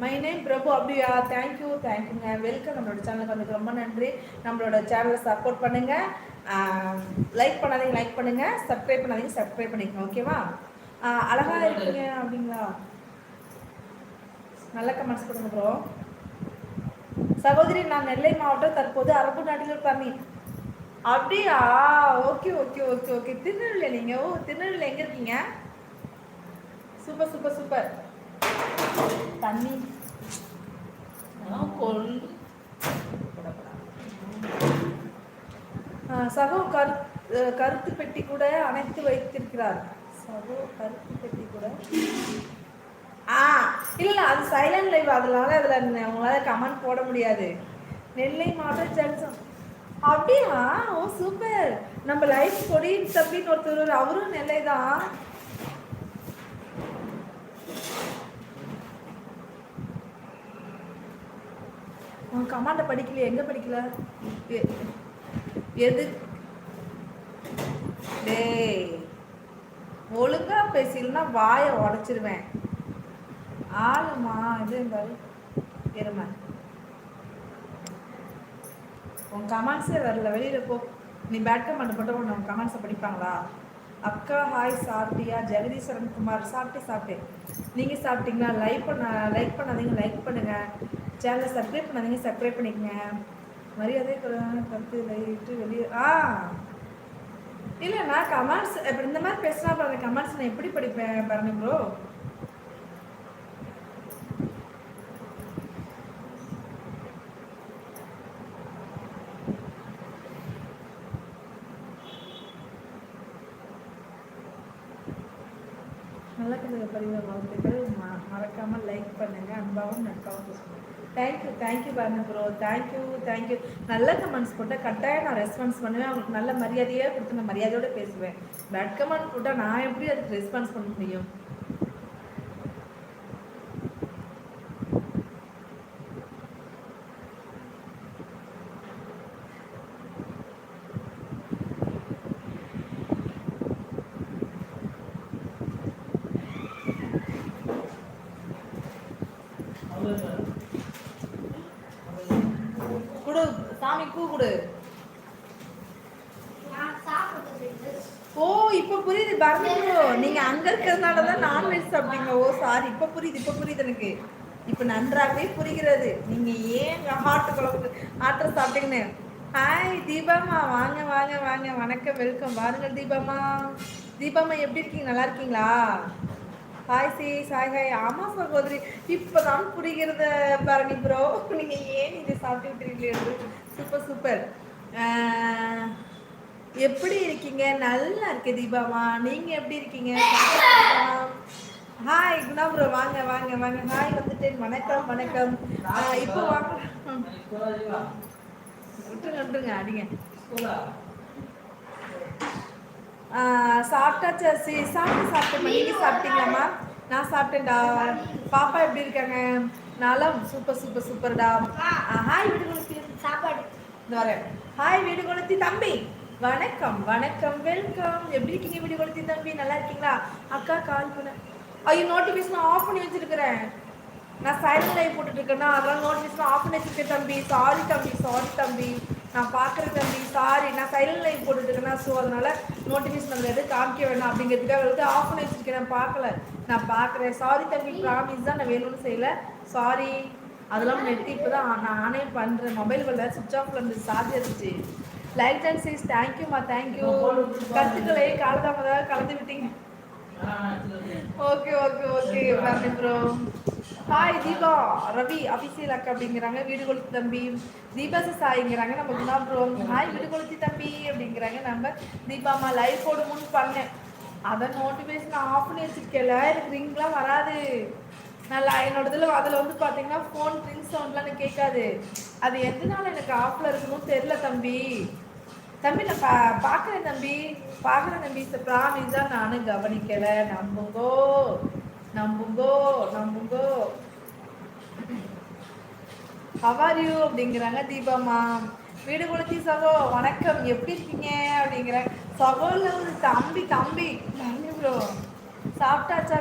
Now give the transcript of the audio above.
My name பிரபு அப்படியா? Thank you தேங்க்யூங்க welcome நம்மளோட சேனலுக்கு வந்து ரொம்ப நன்றி. நம்மளோட சேனலை சப்போர்ட் பண்ணுங்க. லைக் பண்ணாதீங்க லைக் பண்ணுங்க. சப்ஸ்கிரைப் பண்ணாதீங்க சப்ஸ்கிரைப் பண்ணிக்கோங்க. ஓகேவா அழகா இருக்கீங்க அப்படிங்களா? நல்ல கமெண்ட்ஸ் கொடுங்க ப்ரோ சகோதரி நான் நெல்லை மாவட்டம் தற்போது அரபு நாட்டில் பண்ணி அப்படியா? Okay okay okay okay Tirunelveli நீங்க ஓ திருநெல்வேலி எங்க இருக்கீங்க? Super super super. தண்ணி. சகோ கரு கருத்து பெட்டி கூட அணைத்து வைத்திருக்கிறார். சகோ கருத்து பெட்டி கூட. ஆ இல்லை அது சைலண்ட் லைவ் அதனால அதில் உங்களால் கமெண்ட் போட முடியாது. நெல்லை மாவட்ட ஜென்சன் அப்படியா? ஓ சூப்பர் நம்ம லைஃப் கொடி தப்பின்னு ஒருத்தர் அவரும் நெல்லை தான். உன் கமாண்ட படிக்கல எங்க படிக்கல? எது? டேய் ஒழுங்கா பேசினா வாயை உடைச்சிருவேன். ஆளுமா இது இருந்தாலும் எருமை. உன் கமெண்ட்ஸே வரல வெளியில் போ. நீ பேட் கமெண்ட் போட்டு உன் கமெண்ட்ஸை படிப்பாங்களா? அக்கா ஹாய் சாப்பிட்டியா? ஜெகதீஸ்வரன் குமார் சாப்பிட்டு சாப்பிட்டேன். நீங்கள் சாப்பிட்டீங்களா? லைக் பண்ண லைக் பண்ணாதீங்க லைக் பண்ணுங்கள் சேனலை சப்ஸ்கிரைப் பண்ணாதீங்க சப்ஸ்கிரைப் பண்ணிக்கங்க. மரியாதை கருத்து லைட்டு வெளியே ஆ. இல்லை நான் கமெண்ட்ஸ் இப்போ இந்த மாதிரி பேசினா பாருங்க கமெண்ட்ஸ் நான் எப்படி படிப்பேன் பாருங்க ப்ரோ நல்ல பதிவை வாழ்த்துக்கள். ம மறக்காமல் லைக் பண்ணுங்கள் அன்பாகவும் நட்பாகவும் பேசுங்க. தேங்க்யூ தேங்க்யூ பாருங்க bro thank you thank you நல்ல கமெண்ட்ஸ் போட்டால் கட்டாயம் நான் ரெஸ்பான்ஸ் பண்ணுவேன். அவங்களுக்கு நல்ல மரியாதையாக கொடுத்து நான் மரியாதையோடு பேசுவேன். பேட் கமெண்ட் போட்டால் நான் எப்படி அதுக்கு ரெஸ்பான்ஸ் பண்ண முடியும் குடு குடு ஓ இப்ப புரியுது பரணி ப்ரோ நீங்க அங்க இருக்கிறதுனால தான் நான்வெஜ் சாப்பிட்டீங்க. ஓ சாரி இப்ப புரியுது இப்ப புரியுது எனக்கு. இப்ப நன்றாகவே புரிகிறது. நீங்க ஏன் ஹாட்டு குழம்பு ஆட்டை சாப்பிட்டீங்கன்னு? ஹாய் தீபாமா வாங்க வாங்க வாங்க. வணக்கம் வெல்கம் வாருங்கள் தீபாமா தீபாமா எப்படி இருக்கீங்க? நல்லா இருக்கீங்களா? ஹாய் சி சாய் ஹாய் ஆமாம் சகோதரி. இப்போ தான் புரிகிறத பரணி ப்ரோ நீங்கள் ஏன் இதை சாப்பிட்டு விட்டுறீங்களே சூப்பர் சூப்பர் எப்படி இருக்கீங்க? நல்லா இருக்கு தீபாமா. நீங்கள் எப்படி இருக்கீங்க? ஹாய் குணா ப்ரோ வாங்க வாங்க வாங்க. ஹாய் வந்துட்டேன். வணக்கம் வணக்கம். இப்போ வாங்க. விட்டுருங்க விட்டுருங்க அடிங்க. சாப்பிட்டாச்சா? சி சாப்பிட்டு சாப்பிட்டேன் நீங்கள் சாப்பிட்டீங்களாம்மா? நான் சாப்பிட்டேன்டா. பாப்பா எப்படி இருக்காங்க? நலம் சூப்பர் சூப்பர் சூப்பர்டா ஹாய் வீடு கொளுத்தி சாப்பாடு. இந்த வரேன். ஹாய் வீடு கொளுத்தி தம்பி. வணக்கம் வணக்கம் வெல்கம். எப்படி இருக்கீங்க வீடு கொளுத்தி தம்பி? நல்லா இருக்கீங்களா? அக்கா கால் பண்ண. ஐயோ நோட்டிஃபிகேஷன் ஆஃப் பண்ணி வச்சிருக்கிறேன். நான் சைலண்ட் லைவ் போட்டுட்டு இருக்கேன்னா அதெல்லாம் நோட்டிஃபிகேஷன் ஆஃப் பண்ணி வச்சிருக்கேன் தம்பி. சாரி தம்பி சாரி தம்பி. நான் பார்க்குறேன் தம்பி. சாரி நான் சைலண்ட் லைவ் போட்டுட்டு இருக்கேன்னா ஸோ அதனால நோட்டிஃபிகேஷன் அதில் எதுவும் காமிக்க வேணாம் அப்படிங்கிறதுக்காக வந்து ஆஃப் பண்ணி வச்சிருக்கேன். நான் பார்க்கல. நான் பார்க்குறேன். சாரி தம்பி ப்ராமிஸ் தான் நான் வேணும்னு செய்யலை. சாரி அதெல்லாம் நெட்டு இப்போ தான் நான் ஆனே பண்ணுறேன் மொபைல் வரல சுவிச் ஆஃப்ல இருந்து சார்ஜ் இருந்துச்சு லைக் அண்ட் சீஸ் தேங்க்யூம்மா தேங்க்யூ கருத்துக்களை காலதாமதாக கலந்து விட்டீங்க. Okay okay okay bro hi Deepa Ravi அபிஷேல் அக்கா அப்படிங்கிறாங்க. வீடு கொளுத்தி தம்பி. தீபாசி சாய்ங்கிறாங்க நம்ம குணா ப்ரோ ஹாய் வீடு கொளுத்தி தம்பி அப்படிங்கிறாங்க. நம்ம தீபாமா லைஃப் போடுமுன்னு பண்ணேன் அதை நோட்டிஃபிகேஷன் ஆஃப் பண்ணி வச்சிருக்கல எனக்கு ரிங்லாம் வராது. நல்லா என்னோட இதில் அதில் வந்து பார்த்தீங்கன்னா ஃபோன் ரிங் சவுண்ட்லாம் எனக்கு கேட்காது. அது எதனால எனக்கு ஆஃபில் இருக்கணும்னு தெரில தம்பி. தம்பி நான் பா பார்க்குறேன் தம்பி. பார்க்குறேன் தம்பி. ப்ராமிஸ் தான் நானும் கவனிக்கலை. நம்புங்கோ. நம்புங்கோ நம்புங்கோ. ஹவாரியூ அப்படிங்கிறாங்க தீபாமா வீடு குளிச்சி சகோ வணக்கம். எப்படி இருக்கீங்க? அப்படிங்கிற சகோல ஒரு தம்பி தம்பி. ப்ரோ சாப்பிட்டாச்சா